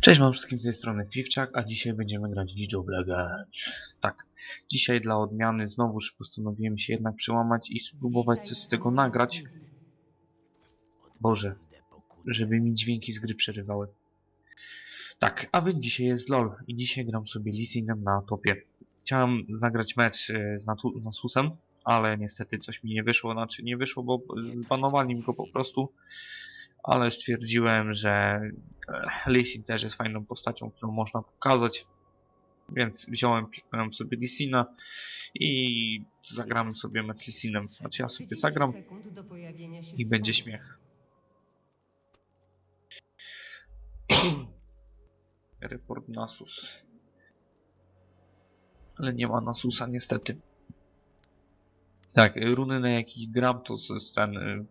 Cześć, mam wszystkim z tej strony Fifczak, a dzisiaj będziemy grać League of Legends. Tak, dzisiaj dla odmiany znowuż postanowiłem się jednak przełamać i spróbować coś z tego nagrać. Boże, żeby mi dźwięki z gry przerywały. Tak, a więc dzisiaj jest LOL i dzisiaj gram sobie Lisinem na topie. Chciałem zagrać mecz e, z Nasusem, ale niestety coś mi nie wyszło, znaczy nie wyszło, bo zbanowali mi go po prostu. Ale stwierdziłem, że Lisin też jest fajną postacią, którą można pokazać. Więc wziąłem, piknąłem sobie Lisina i zagramy sobie mecz Lisinem. Znaczy ja sobie zagram i będzie śmiech. Report Nasus. Ale nie ma Nasusa niestety. Tak, runy na jakich gram to jest ten y,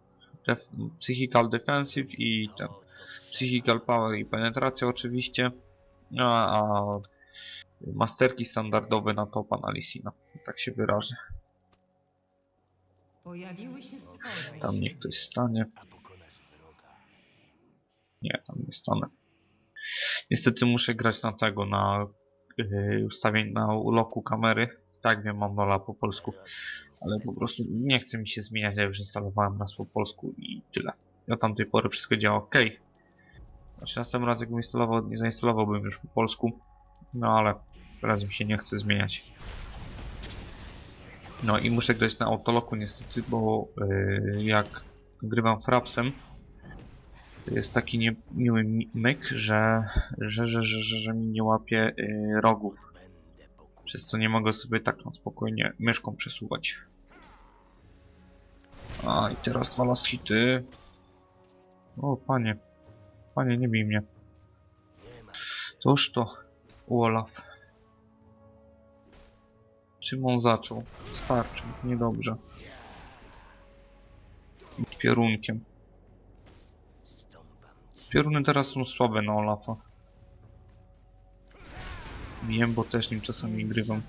Psychical Defensive i ten Psychical Power i Penetracja oczywiście. No, a masterki standardowe na topa na Lisina. Tak się wyrażę. Tam niech ktoś stanie. Nie, tam nie stanę. Niestety muszę grać na tego, na yy, ustawień na uloku kamery. Tak wiem, mam nola po polsku. Ale po prostu nie chce mi się zmieniać, ja już instalowałem nas po polsku i tyle. Do tamtej pory wszystko działa ok. Znaczy następnym razem jakbym instalował, nie zainstalowałbym już po polsku. No ale teraz mi się nie chce zmieniać. No i muszę grać na autoloku niestety, bo yy, jak grywam frapsem, to jest taki niemiły mi- myk, że, że, że, że, że, że mi nie łapie yy, rogów. Przez co nie mogę sobie tak na spokojnie myszką przesuwać. A i teraz dwa last hity. O panie. Panie, nie bij mnie. Toż to Olaf. Czym on zaczął? Starczył, niedobrze. Z Piorunkiem. Pioruny teraz są słabe na Olafa. Wiem, bo też nim czasami grywam.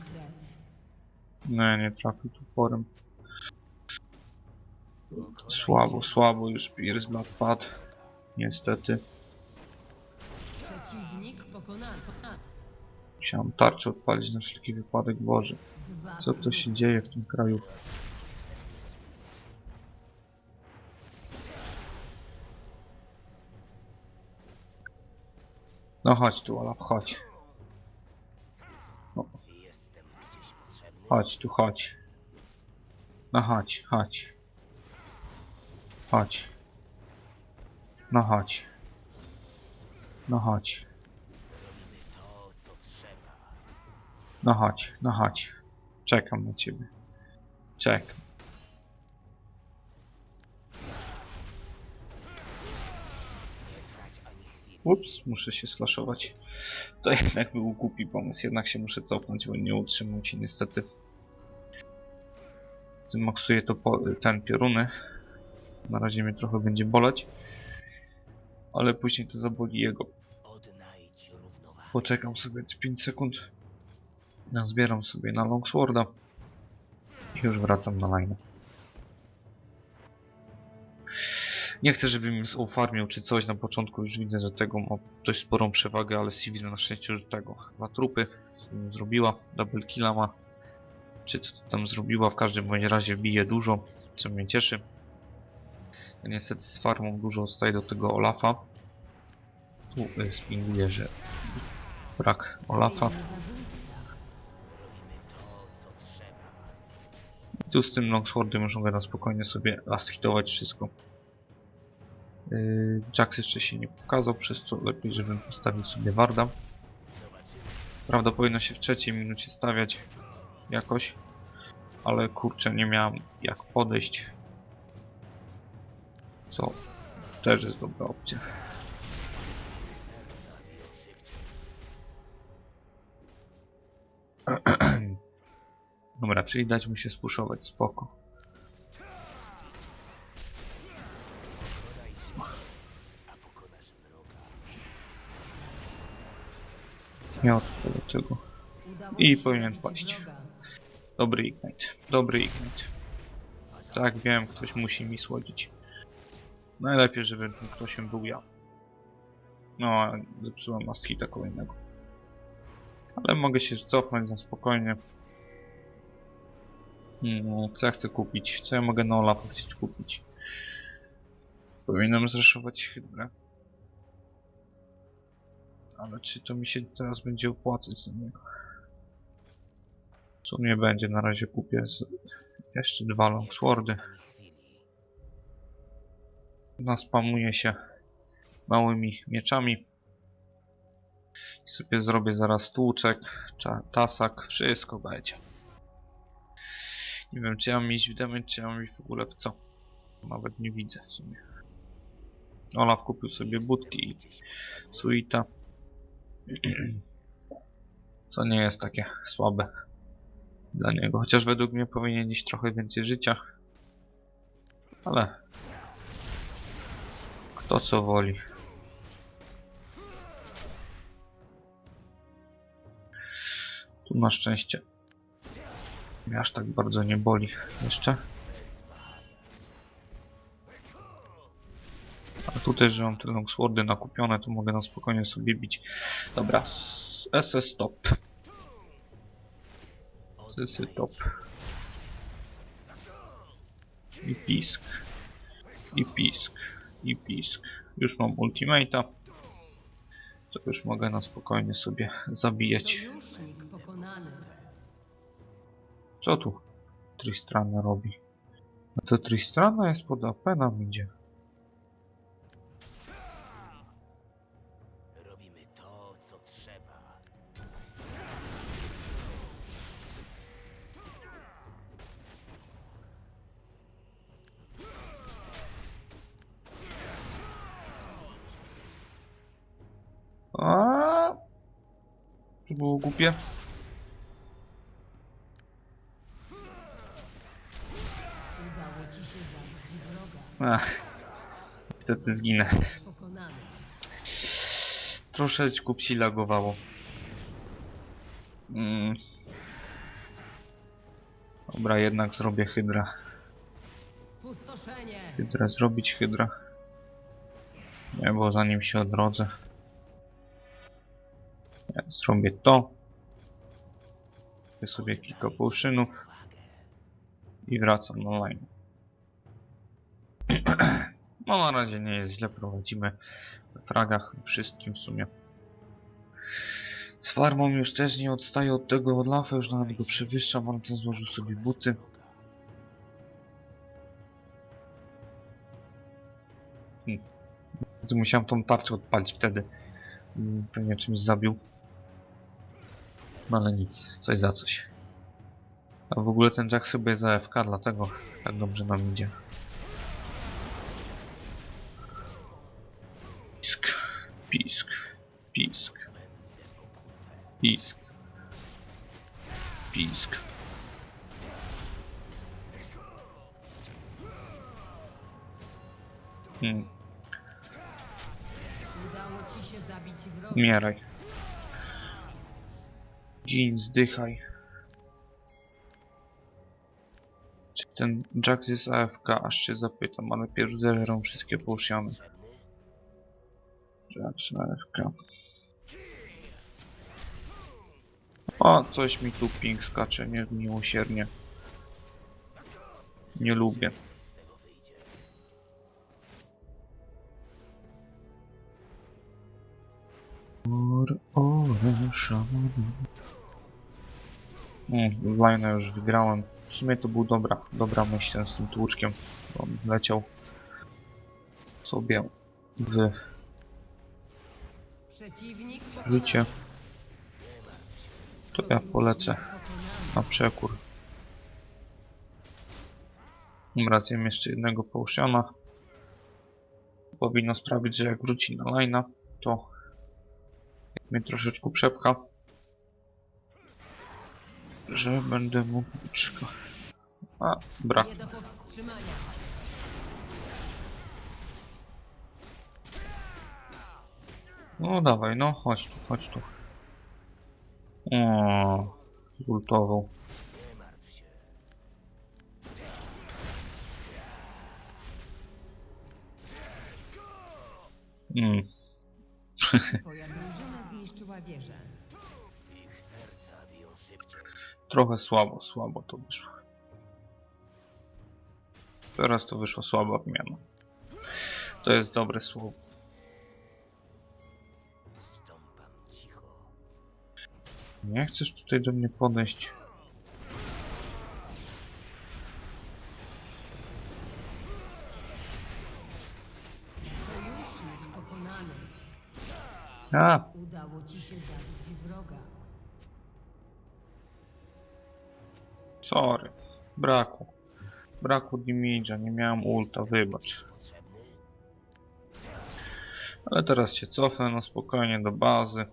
Nie, nie trafił tu porem. Słabo, słabo już Pierce Blood padł. Niestety. Przeciwnik pokonany. Musiałem tarczę odpalić na wszelki wypadek. Boże, co to się dzieje w tym kraju? No chodź tu, Olaf, chodź. Chodź tu, chodź. No chodź, chodź. Chodź. No chodź. No chodź. No chodź, no chodź. Czekam na ciebie. Czekam. Ups, muszę się slashować. To jednak był głupi pomysł, jednak się muszę cofnąć, bo nie utrzymam ci niestety. Zmaksuję to po, ten pioruny. Na razie mnie trochę będzie boleć. Ale później to zaboli jego. Poczekam sobie 5 sekund. Nazbieram sobie na Longsworda. I już wracam na line. Nie chcę, żeby mi ufarmił czy coś na początku. Już widzę, że tego ma dość sporą przewagę, ale Civil na szczęście już tego. Dwa trupy zrobiła. Double killa ma. Czy co tam zrobiła. W każdym bądź razie bije dużo, co mnie cieszy. Ja niestety z farmą dużo odstaję do tego Olafa. Tu y, spinguję, że brak Olafa. Tu z tym Longswordem już mogę na spokojnie sobie last hitować wszystko. Yy, Jax jeszcze się nie pokazał, przez co lepiej, żebym postawił sobie Warda. Prawda powinno się w trzeciej minucie stawiać jakoś, ale kurczę nie miałem jak podejść. Co też jest dobra opcja. Dobra, czyli dać mu się spuszować, spoko. Nie odpalę tego. I powinien paść. Dobry ignite, dobry ignite. Tak, wiem, ktoś musi mi słodzić. Najlepiej, żeby ktoś był ja. No, zepsułem last hita kolejnego. Ale mogę się cofnąć na spokojnie. No, co ja chcę kupić? Co ja mogę na Olafa chcieć kupić? Powinienem zreszować hydrę. Ale czy to mi się teraz będzie opłacać za niego? Co mnie będzie? Na razie kupię z... jeszcze dwa longswordy. Naspamuje się małymi mieczami. I sobie zrobię zaraz tłuczek, tasak, wszystko będzie. Nie wiem, czy ja mam iść w damage, czy ja mam iść w ogóle w co. Nawet nie widzę w sumie. Olaf kupił sobie budki i suita. Co nie jest takie słabe dla niego. Chociaż według mnie powinien iść trochę więcej życia. Ale kto co woli. Tu na szczęście mnie aż tak bardzo nie boli jeszcze. A tutaj, że mam te longswordy nakupione, to mogę na spokojnie sobie bić. Dobra, SS stop. SS top. I pisk. I pisk. I pisk. Już mam ultimate'a. To już mogę na spokojnie sobie zabijać. Co tu Tristrana robi? No to Tristrana jest pod AP nam idzie. Wroga. Ach, niestety zginę. Troszeczkę psi lagowało. Mm. Dobra, jednak zrobię hydra. Hydra zrobić hydra. Nie, bo zanim się odrodzę. Ja zrobię to. Kupię sobie kilka połszynów. I wracam na line. No na razie nie jest źle, prowadzimy w fragach wszystkim w sumie. Z farmą już też nie odstaję od tego od już nawet go przewyższam, ale ten złożył sobie buty. Hmm. Musiałem tą tarczę odpalić wtedy. Mm, Pewnie czymś zabił. No ale nic, coś za coś. A w ogóle ten Jack sobie jest AFK, dlatego tak dobrze nam idzie. Dzień, zdychaj. Czy ten Jax jest AFK? Aż się zapytam, ale pierw zeżeram wszystkie połsiany. Jax AFK. O, coś mi tu ping skacze nie, miłosiernie. Nie lubię. Or, oręża. Mm, Lion'a już wygrałem. W sumie to był dobra, dobra myśl ten z tym tłuczkiem. bo On leciał sobie w życie. To ja polecę na przekór. Tym razem jeszcze jednego połsiana. Powinno sprawić, że jak wróci na line'a, to mnie troszeczkę przepcha. Że będę mógł... Czeka. A, brak. Nie do powstrzymania. No dawaj, no chodź tu, chodź tu. O, zultował. Mm. Twoja Trochę słabo, słabo to wyszło. Teraz to wyszła słaba wymiana. To jest dobre słowo. Nie chcesz tutaj do mnie podejść? A, Braku. Braku damage'a, nie miałem ulta, wybacz. Ale teraz się cofnę na spokojnie do bazy.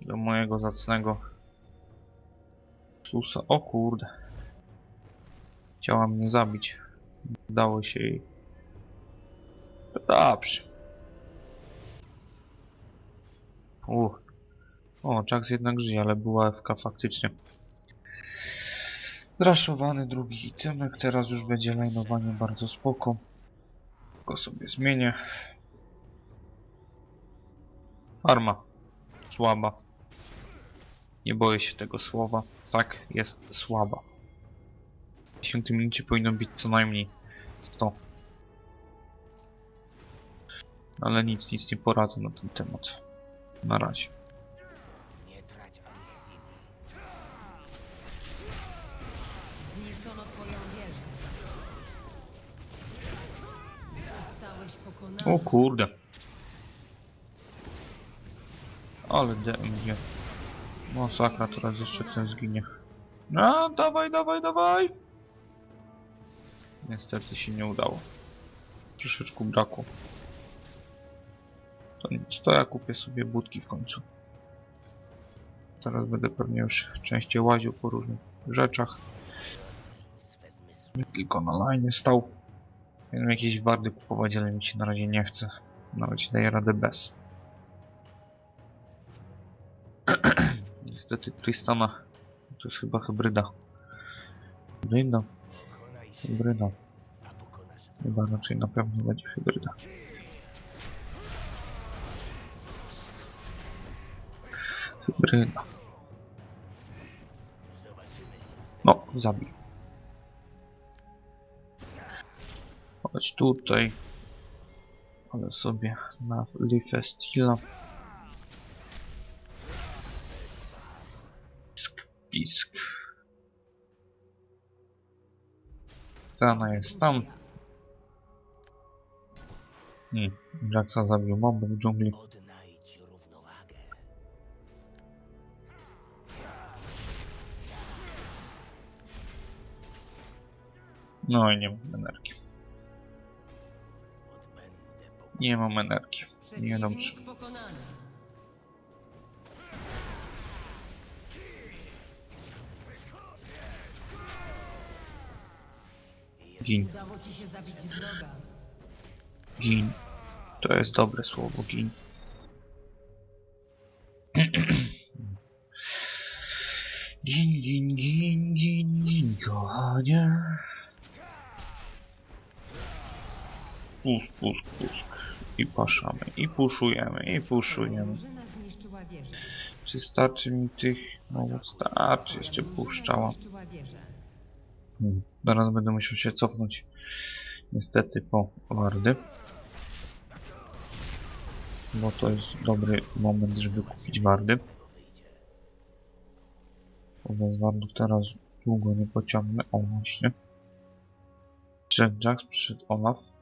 Do mojego zacnego Susa. O kurde. Chciała mnie zabić. Udało się jej. Dobrze. Uch. O, Jax jednak żyje, ale była FK faktycznie. Zraszowany drugi itemek, teraz już będzie lajnowanie bardzo spoko. Tylko sobie zmienię. Farma. Słaba. Nie boję się tego słowa. Tak, jest słaba. W 10 minucie powinno być co najmniej 100. Ale nic, nic nie poradzę na ten temat. Na razie. O kurde. Ale DMG. Masakra, teraz jeszcze ten zginie. No, dawaj, dawaj, dawaj! Niestety się nie udało. Troszeczkę braku. To nic, to ja kupię sobie budki w końcu. Teraz będę pewnie już częściej łaził po różnych rzeczach. Tylko na line stał. Miałem jakieś wardy kupować, ale mi się na razie nie chce. Na razie daję radę bez. Niestety Tristana to jest chyba hybryda. Hybryda, się, hybryda. Chyba raczej na pewno będzie hybryda. Hybryda. No, zabij. Chodź tutaj. Ale sobie na Leafę Steela. Pisk, pisk. Strana jest tam. Hmm, Jacksa zabił moby w dżungli. No i nie mam energii. Nie mam energii. Nie dobrze. Gin, gin. To jest dobre słowo, gin. Gin, gin, gin, gin, gin, kochanie. Pusk, pusk, pusk. I paszamy, i puszujemy, i puszujemy. Czy starczy mi tych? No starczy, jeszcze puszczała. Hmm. Zaraz będę musiał się cofnąć. Niestety po wardy. Bo to jest dobry moment, żeby kupić wardy. Bo bez wardów teraz długo nie pociągnę. O właśnie. Przyszedł Jax, przyszedł Olaf.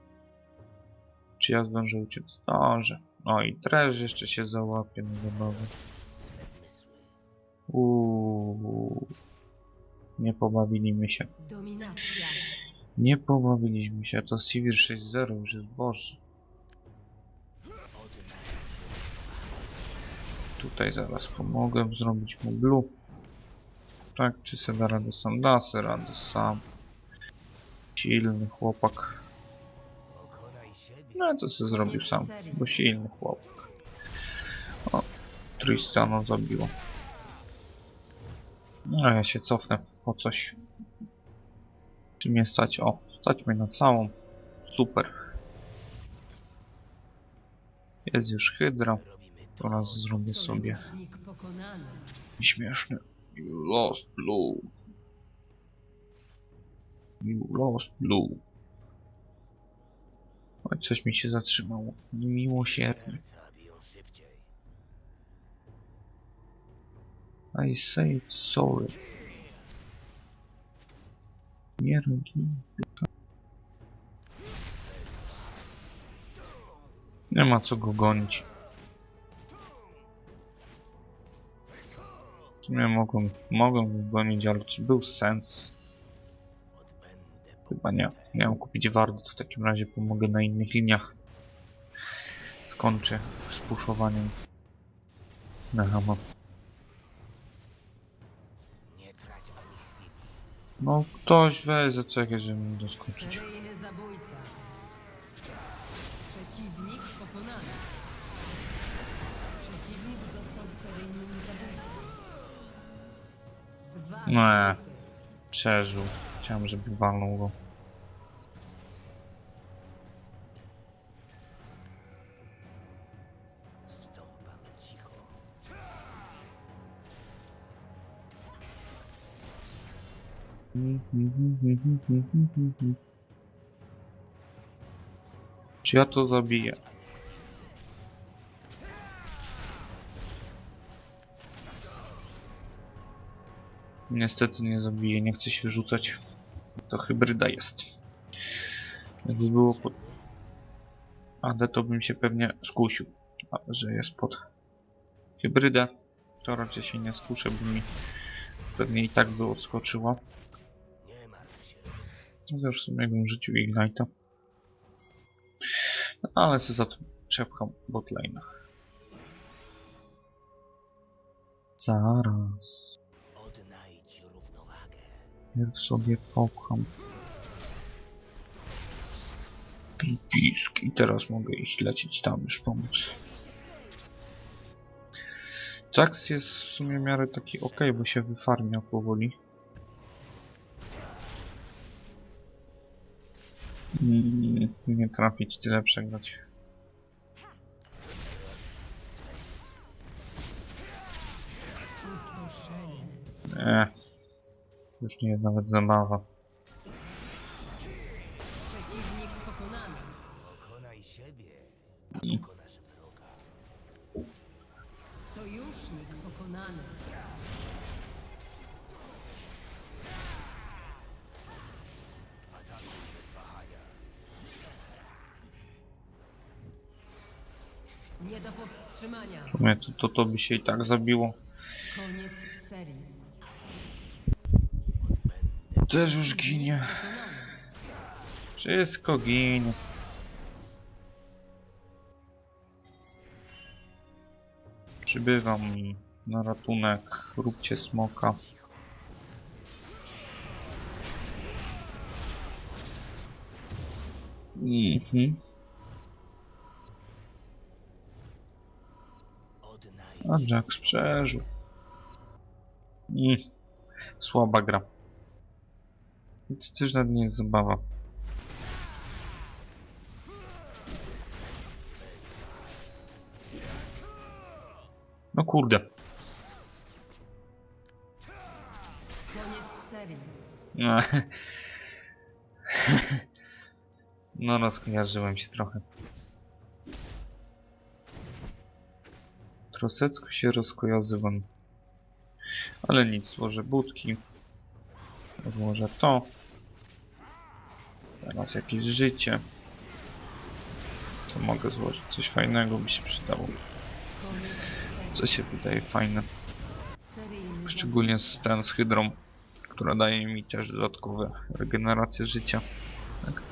Czy ja zdążę uciec? Zdążę. No i Treż jeszcze się załapie na zabawę. Uuu. Nie pobawiliśmy się. Nie pobawiliśmy się, to Sivir 6.0 już jest boże. Tutaj zaraz pomogę zrobić mu blue. Tak, czy se da radę sam? Da se radę sam. Silny chłopak. No to se zrobił sam, bo silny chłopak. O, Tristana zabiło. No ja się cofnę po coś. Czy mnie stać? O, stać mnie na całą. Super. Jest już hydra. Teraz zrobię sobie śmieszny. You lost blue. You lost blue. Oj, coś mi się zatrzymało. Szybciej. I say sorry. Nie robi. Nie ma co go gonić. W sumie mogą go gonić, ale czy był sens? Chyba nie. Miałem kupić wardę, to w takim razie pomogę na innych liniach. Skończę z puszowaniem. Na hama. Nie trać ani chwili. No ktoś weź zaczekaj, żeby mi doskoczyć. Seryjny zabójca. Przeciwnik pokonany. Przeciwnik został seryjnym zabójcą. Dwa Nie. punkty. Przeżył. Chciałem, żeby walnął go. Czy ja to zabiję? Niestety nie zabiję, nie chcę się rzucać. To hybryda jest. Jakby było pod... AD to bym się pewnie skusił, że jest pod hybrydę, to raczej się nie skuszę, bo mi pewnie i tak by martw się. No w sumie bym rzucił Ignite'a. No, ale co za to przepcham botlane. Zaraz. Jak sobie popcham. Pisk i teraz mogę iść lecieć tam już pomóc. Jax jest w sumie w miarę taki ok, bo się wyfarmia powoli. Mm, nie trafić, tyle przegrać. Pustoszenie. Nie. Już nie jest nawet zabawa. Przeciwnik pokonany. Pokonaj siebie, a pokonasz wroga. Sojusznik pokonany. Atakuj bez wahania. Nie do powstrzymania. To, to, to by się i tak zabiło. Też już ginie. Wszystko ginie. Przybywam na ratunek. Róbcie smoka. Mhm. A Jax przeżył. Mm. Słaba gra. Też nawet nie jest zabawa. No kurde. No, no rozkojarzyłem się trochę. Trosecko się rozkojarzywam. Ale nic, złożę budki. Odłożę to. Teraz jakieś życie. Co mogę złożyć? Coś fajnego by się przydało. Co się wydaje fajne. Szczególnie z ten z hydrą, która daje mi też dodatkowe regenerację życia. Tak.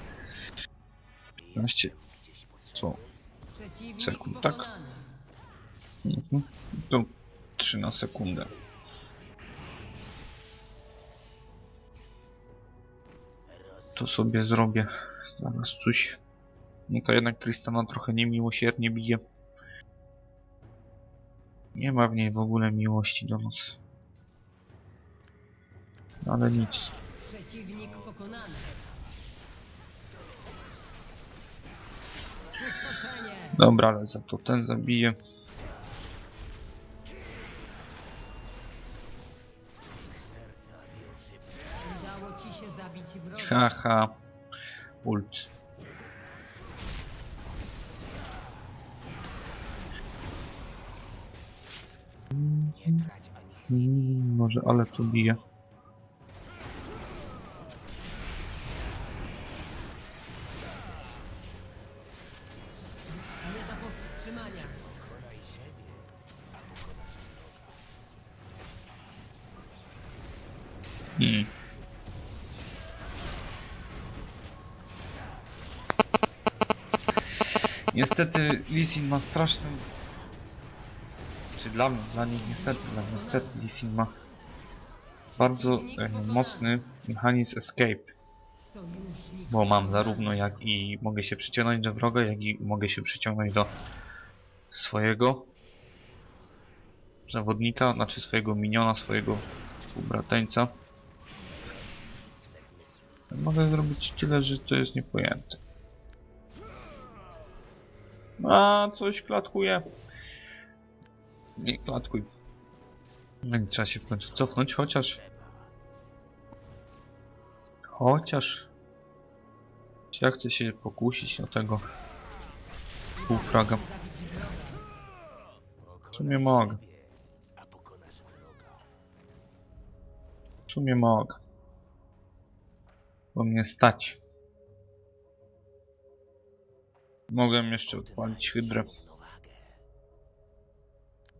15. Co? Sekund, tak? Mhm. To 3 na sekundę. To sobie zrobię. Zaraz coś. No to jednak Tristana trochę niemiłosiernie bije. Nie ma w niej w ogóle miłości do nas. Ale nic. Przeciwnik pokonany. Dobra, ale za to ten zabije. Haha. Ult. Nie trać ani chwili. Mm, może ale tu bije. Nie Niestety Lisin ma straszny... Czy dla mnie, dla niej niestety, dla mnie niestety Lisin ma bardzo e, mocny mechanizm escape. Bo mam zarówno jak i mogę się przyciągnąć do wroga, jak i mogę się przyciągnąć do swojego zawodnika, znaczy swojego miniona, swojego współbrateńca. Mogę zrobić tyle, że to jest niepojęte. A, coś klatkuje. Nie klatkuj. No trzeba się w końcu cofnąć, chociaż... Chociaż... Ja chcę się pokusić na tego półfraga? W sumie mogę. W sumie mogę. Bo mnie stać. Mogę jeszcze odpalić hydrę.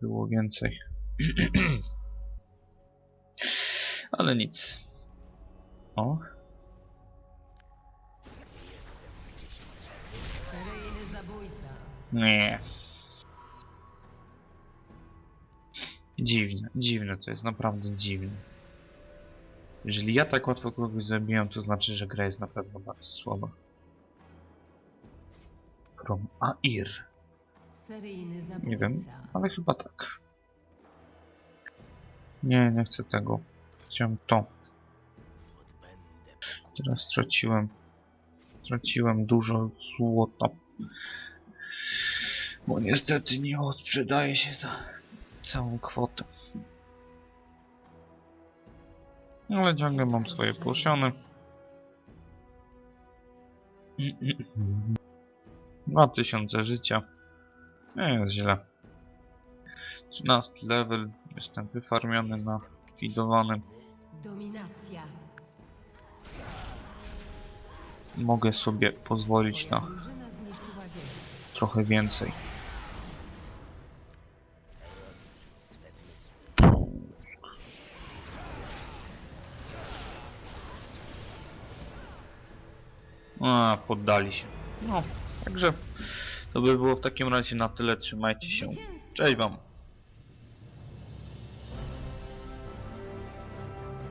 Było więcej. Ale nic. O, nie. Dziwne, dziwne to jest, naprawdę dziwne. Jeżeli ja tak łatwo kogoś zabiję, to znaczy, że gra jest na pewno bardzo słaba. Air. Zabójca. Nie wiem, ale chyba tak. Nie, nie chcę tego. Chciałem to. Teraz straciłem. Straciłem dużo złota. Bo niestety nie odsprzedaje się za całą kwotę. Ale ciągle mam swoje poszony. 2000 życia. Nie jest źle. 13 level. Jestem wyfarmiony na fidowanym. Dominacja. Mogę sobie pozwolić na trochę więcej. A, poddali się. No, także to by było w takim razie na tyle. Trzymajcie się. Cześć wam.